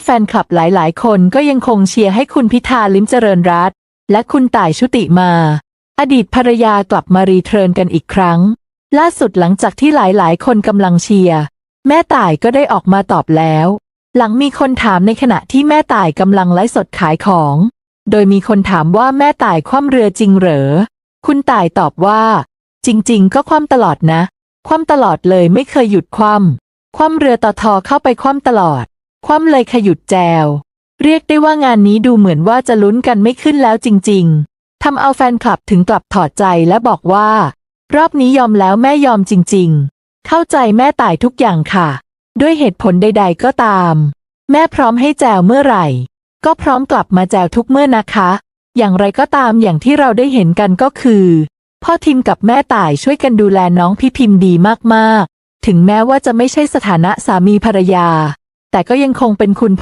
แฟนคลับหลายๆ คนก็ยังคงเชียร์ให้คุณพิธาลิ้มเจริญรัตน์และคุณต่ายชุติมา อดีตภรรยากลับมารีเทิร์นกันอีกครั้ง ล่าสุดหลังจากที่หลายๆ คนกำลังเชียร์แม่ต่ายก็ได้ออกมาตอบแล้ว หลังมีคนถามในขณะที่แม่ต่ายกำลังไลฟ์สดขายของ โดยมีคนถามว่าแม่ต่ายคว่ำเรือจริงเหรอ คุณต่ายตอบว่า จริง ๆ ก็คว่ำตลอดนะ คว่ำตลอดเลยไม่เคยหยุดคว่ำคว่ำเรือต่อทอเข้าไปคว่ำตลอด คว่ำเลยขยุดแจว เรียกได้ว่างานนี้ดูเหมือนว่าจะลุ้นกันไม่ขึ้นแล้วจริง ๆทำเอาแฟนคลับถึงกลับถอดใจและบอกว่า รอบนี้ยอมแล้วแม่ยอมจริง ๆ เข้าใจแม่ตายทุกอย่างค่ะ ด้วยเหตุผลใด ๆ ก็ตาม แม่พร้อมให้แจวเมื่อไหร่ ก็พร้อมกลับมาแจวทุกเมื่อนะคะ อย่างไรก็ตามอย่างที่เราได้เห็นกันก็คือพ่อทิมกับแม่ต่ายช่วยกันดูแลน้องพี่พิมพ์ดีมากๆ ถึงแม้ว่าจะไม่ใช่สถานะสามีภรรยา แต่ก็ยังคงเป็นคุณพ่อ